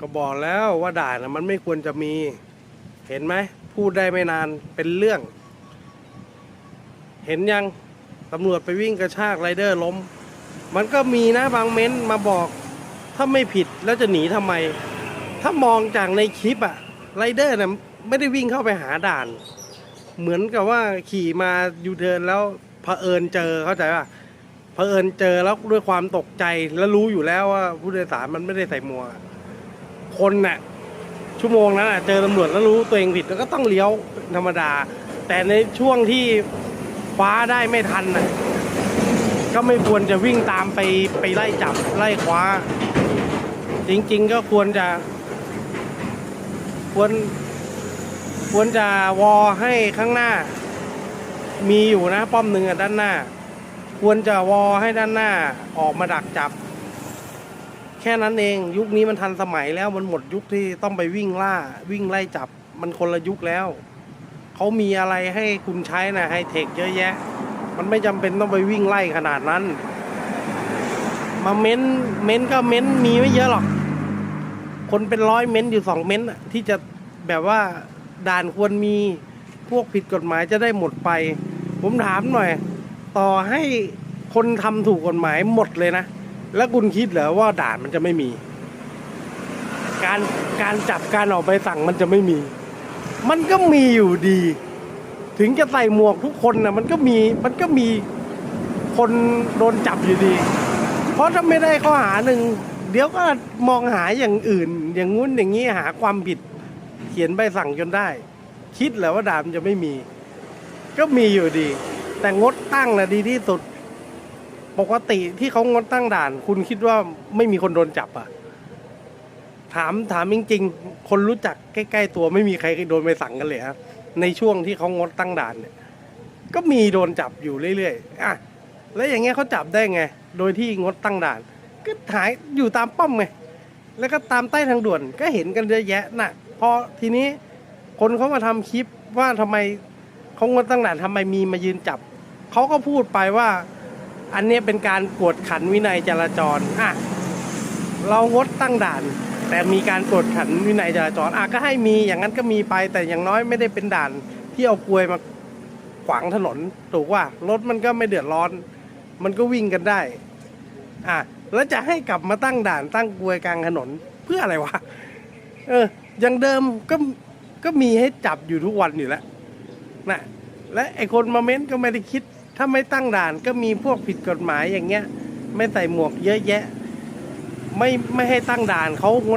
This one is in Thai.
ก็บอกแล้วว่าด่านนะมันไม่ควรจะมี เห็นไหม พูดได้ไม่นานเป็นเรื่อง เห็นยังตำรวจไปวิ่งกระชากไรเดอร์ล้ม มันก็มีนะบางเม้นต์มาบอก ถ้าไม่ผิดแล้วจะหนีทำไม ถ้ามองจากในคลิปอะไรเดอร์น่ะไม่ได้วิ่งเข้าไปหาด่าน เหมือนกับว่าขี่มายูเทิร์นแล้วเผอิญเจอเข้าใจป่ะเผอิญเจอแล้วด้วยความตกใจแล้วรู้อยู่แล้วว่าผู้โดยสารมันไม่ได้ใส่หมวก คนน่ะชั่วโมงนั้นน่ะเจอตำรวจแล้วรู้ตัวเองผิดแล้วก็ต้องเลี้ยวธรรมดา แต่ในช่วงที่คว้าได้ไม่ทันน่ะก็ไม่ควรจะวิ่งตามไปไปไล่จับไล่คว้า จริง ๆ ก็ควรจะ ควร ควรจะวอให้ข้างหน้า มีอยู่นะป้อมหนึ่งอะด้านหน้า ควรจะวอให้ด้านหน้าออกมาดักจับ ค่นั้นเอง ยุคนี้มันทันสมัยแล้วมันหมดยุคที่ต้องไปวิ่งล่า วิ่งไล่จับมันคนละยุคแล้ว เขามีอะไรให้คุณใช้นะไฮเทคเยอะแยะ มันไม่จำเป็นต้องไปวิ่งไล่ขนาดนั้น มาเม้นเม้นก็เม้นมีไม่เยอะหรอก คนเป็นร้อยเม้นอยู่สองเม้นที่จะแบบว่าด่านควรมีพวกผิดกฎหมายจะได้หมดไป ผมถามหน่อย ต่อให้คนทำถูกกฎหมายหมดเลยนะ แล้วคุณคิดเหรอว่าด่านมันจะไม่มี การการจับการออกใบสั่งมันจะไม่มี มันก็มีอยู่ดี ถึงจะใส่หมวกทุกคนนะมันก็มีมันก็มีคนโดนจับอยู่ดี เพราะถ้าไม่ได้ข้อหาหนึ่งเดี๋ยวก็มองหาอย่างอื่น อย่างงู้นอย่างนี้หาความผิด เขียนใบสั่งจนได้ คิดเหรอว่าด่านมันจะไม่มี ก็มีอยู่ดี แต่งดตั้งนะดีที่สุด ปกติที่เขางดตั้งด่าน คุณคิดว่าไม่มีคนโดนจับอะ ถามถามจริงๆ คนรู้จักใกล้ ๆ ตัวไม่มีใครโดนใบสั่งกันเลยครับในช่วงที่เขางดตั้งด่านเนี่ย ก็มีโดนจับอยู่เรื่อยๆอะแล้วอย่างเงี้ยเขาจับได้ไง โดยที่งดตั้งด่าน ก็หายอยู่ตามป้อมไงแล้วก็ตามใต้ทางด่วนก็เห็นกันเยอะแยะน่ะพอทีนี้คนเขามาทำคลิปว่าทำไมเขางดตั้งด่านทำไมมีมายืนจับเขาก็พูดไปว่า อันนี้เป็นการกวดขันวินัยจราจรอะเรางดตั้งด่าน แต่มีการกวดขันวินัยจราจรอะก็ให้มีอย่างนั้นก็มีไปแต่อย่างน้อยไม่ได้เป็นด่านที่เอากลวยมาขวางถนนถูกว่ารถมันก็ไม่เดือดร้อน มันก็วิ่งกันได้อะแล้วจะให้กลับมาตั้งด่านตั้งกลวยกลางถนนเพื่ออะไรวะเอออย่างเดิมก็ก็มีให้จับอยู่ทุกวันอยู่แล้วนะและไอคนมาเม้นก็ไม่ได้คิด ถ้าไม่ตั้งด่านก็มีพวกผิดกฎหมายอย่างเงี้ย ไม่ใส่หมวกเยอะแยะ ไม่ไม่ให้ตั้งด่านเขางด